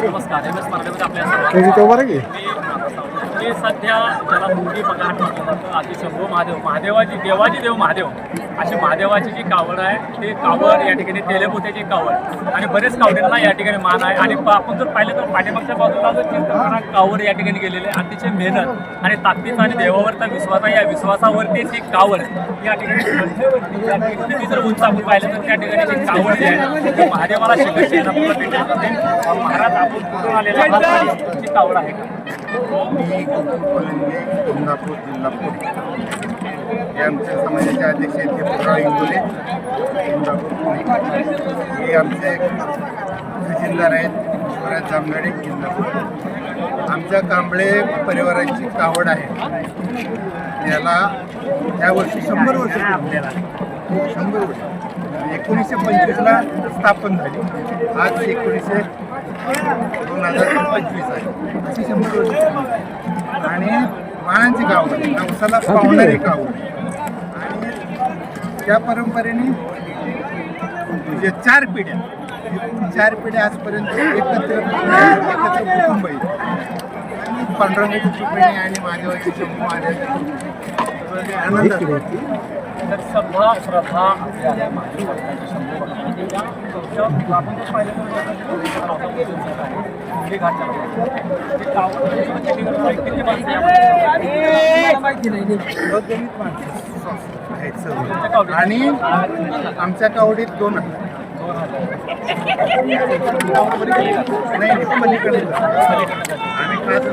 नमस्कार. M S स्पर्धेमध्ये आपल्या मी मी सध्या त्याला मुंगी पगार म्हटलं आधी शंभू महादेव महादेवाची देवाची देव महादेव अशी महादेवाची जी कावड आहे ते कावड या ठिकाणी तेलेपुत्याची कावड आणि बरेच कावडींना या ठिकाणी मान आहे. आणि आपण जर पाहिलं तर पाठीमागच्या बाजूला जर चिंतकारा कावड या ठिकाणी गेलेले आणि अतिशय मेहनत आणि ताकदीचा आणि देवावरचा विश्वास आहे. या विश्वासावरती ती कावड या ठिकाणी किती जर उंच आपण पाहिलं तर त्या ठिकाणी जी कावड जी आहे ती महादेवाला शिखर महाराज आपण कुठून आलेला ती कावड आहे का? मी कोलिंगे इंदापूर जिल्हा हे आमचे समाजाचे अध्यक्ष आहेत ते दीपकराव इंगोले इंदापूर पुणे हे आमचे तहसीलदार आहेत शिवराज जामगाडे इंदापूर आमच्या कांबळे परिवाराची कावड आहे. याला या शंभर वर्ष आपल्याला शंभर वर्ष. एकोणीसशे पंचवीसला स्थापन झाली. आज एकोणीसशे दोन हजार पंचवीस आहे. अशी शंभर वर्ष आणि मानांची गाव आहे नवसाला पावणारी गाव आणि त्या परंपरेने म्हणजे चार पिढ्या चार पिढ्या आजपर्यंत एकत्र एकत्र कुटुंब आहे पांडुरंगाची चुकणी आणि महादेवाची शंभू माझ्या तर सभा श्रद्धा आपल्या आणि आमच्या कावडीत दोन नाही पलीकडे आम्ही खास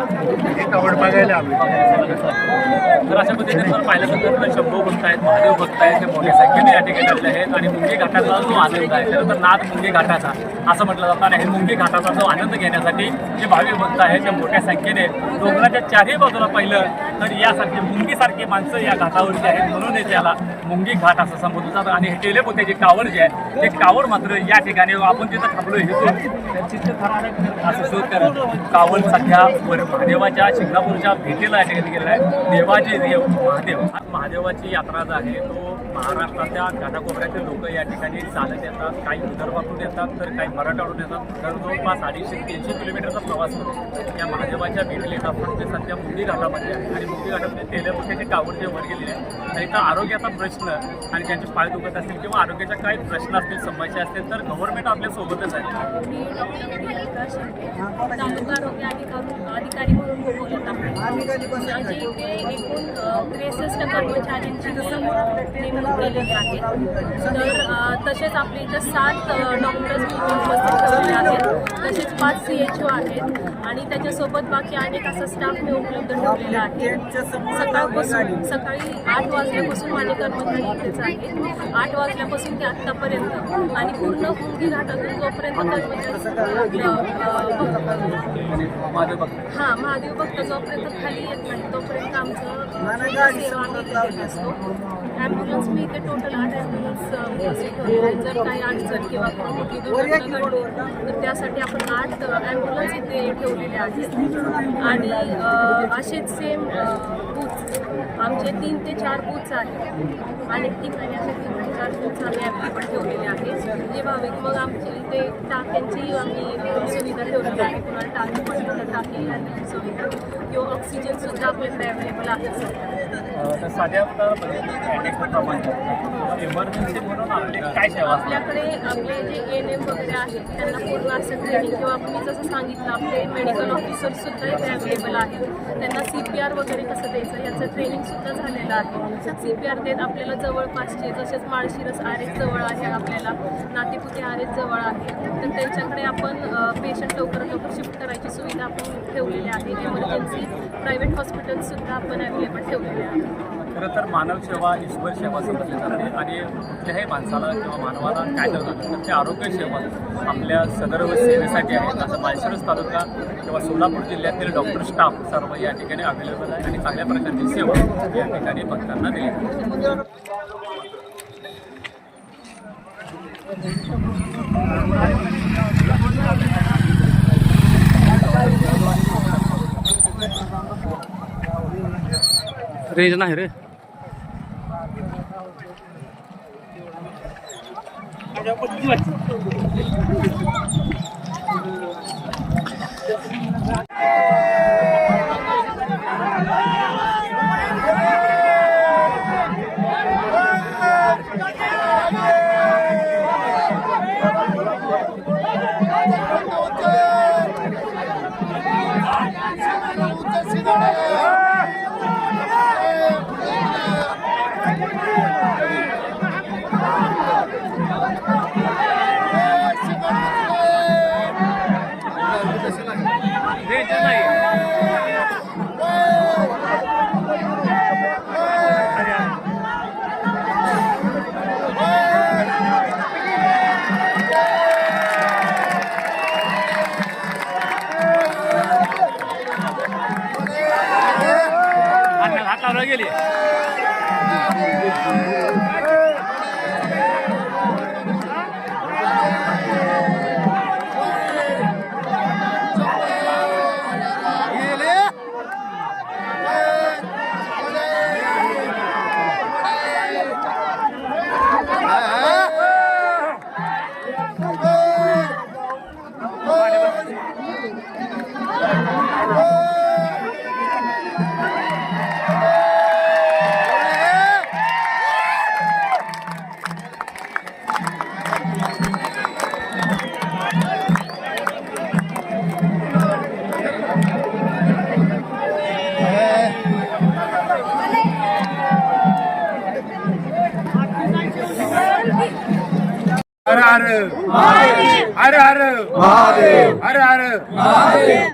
हे बघायला आलो तर अशा पद्धतीने जर पाहिलं तर तर शंभू भक्त आहेत महादेव भक्त आहेत ते मोठ्या संख्येने या ठिकाणी आलेले आहेत आणि मुंगी घाटाचा जो आनंद आहे त्याला तर नाद मुंगी घाटाचा असं म्हटलं जातं. आणि हे मुंगी घाटाचा जो आनंद घेण्यासाठी जे भाविक भक्त आहेत ते मोठ्या संख्येने डोंगराच्या चारही बाजूला पाहिलं तर यासारखी मुंगीसारखी माणसं या घाटावरची आहेत. म्हणूनच त्याला मुंगी घाट असं संबोधलं जातं. आणि हे टेलेपोत्याची कावड जे आहे ते कावड मात्र या ठिकाणी आपण तिथं थांबलो हे असं शोध करत. कावड सध्या महादेवाच्या शिंगणापूरच्या भेटीला या ठिकाणी गेलेला आहे. देवाचे महादेव हा महादेवाची यात्रा जो आहे तो महाराष्ट्राच्या कानाकोपऱ्यातील लोक या ठिकाणी चालत येतात काही विदर्भातून येतात तर काही मराठवाडून येतात. तर जवळपास अडीचशे तीनशे किलोमीटरचा प्रवास होतो. या महादेवाच्या भेटीला पण ते सध्या मुंगी घाटामध्ये आहे. आणि मुंगी घाटामध्ये तेलपुट्याचे कावड जे वर गेलेले आहे तर इथं आरोग्याचा प्रश्न आणि त्यांचे पाय दुखत असतील किंवा आरोग्याच्या काही प्रश्न असतील समस्या असतील तर गव्हर्नमेंट आपल्या सोबतच आहे. म्हणून कर्मचाऱ्यांची केलेली आहे तर तसेच आपल्या इथे सात डॉक्टर्स उपस्थित ठेवले आहेत. तसेच पाच सी एच ओ आहेत. आणि त्याच्यासोबत बाकी अनेक असा स्टाफ मी उपलब्ध ठेवलेला आहे. सकाळपासून सकाळी आठ वाजल्यापासून माझे कर्मचारी इथेच आहेत. आठ वाजल्यापासून ते आत्तापर्यंत. आणि पूर्ण मुंगी घाटातून जोपर्यंत हा महादेव भक्त जोपर्यंत खाली येत नाही तोपर्यंत आमचं सेवा आम्ही असतो. ॲम्ब्युलन्स मी इथे टोटल आठ ॲम्ब्युलन्स आहेत जर काही अडचण किंवा मोठी दुर्घटना घडली तर त्यासाठी आपण आठ ॲम्ब्युलन्स इथे ठेवलेले आहेत. आणि असेच सेम बूथ आमचे तीन ते चार बूथ्स आहेत. अनेक ठिकाणी असे तीन ते चार बूथ्स आम्ही ॲव्हेलेबल ठेवलेले आहेत. जे भाविक मग आमच्या इथे टाक्यांची आम्ही सुविधा ठेवलेली आहे. कुणाला टाकी पडली तर टाकी आणण्याची सुविधा. किंवा ऑक्सिजन सुद्धा आपल्याकडे अवेलेबल आहे. सध्या अं, तर साध्या इमर्जन्सी म्हणून आपली काय सेवा? असते आपल्याकडे आपले जे एन एम वगैरे आहेत त्यांना पूर्ण असं ट्रेनिंग किंवा मी जसं सांगितलं आपले मेडिकल ऑफिसर सुद्धा इथे अवेलेबल आहेत. त्यांना सी पी आर वगैरे कसं द्यायचं याचं ट्रेनिंगसुद्धा झालेलं आहे. सी पी आर देत आपल्याला जवळपासचे जसेच माळशिरस आर एस जवळ आहे आपल्याला नातेपुते आर एस जवळ आहे तर त्यांच्याकडे आपण पेशंट लवकरात लवकर शिफ्ट करायची सुविधा आपण ठेवलेली आहे. इमर्जन्सी प्रायव्हेट हॉस्पिटलसुद्धा आपण अवेलेबल ठेवलेले आहे. खरं तर मानव सेवा ईश्वर सेवा समजली जाते. आणि कुठल्याही माणसाला किंवा मानवाला काय जर तर ते आरोग्य सेवा आपल्या सदर्व सेवेसाठी आहेत असं माळशिरस तालुका किंवा सोलापूर जिल्ह्यातील डॉक्टर स्टाफ सर्व या ठिकाणी अवेलेबल आहे आणि चांगल्या प्रकारची सेवा या ठिकाणी भक्तांना दिली रेंज नाही रे. Thank you. поехали! Her her her her her her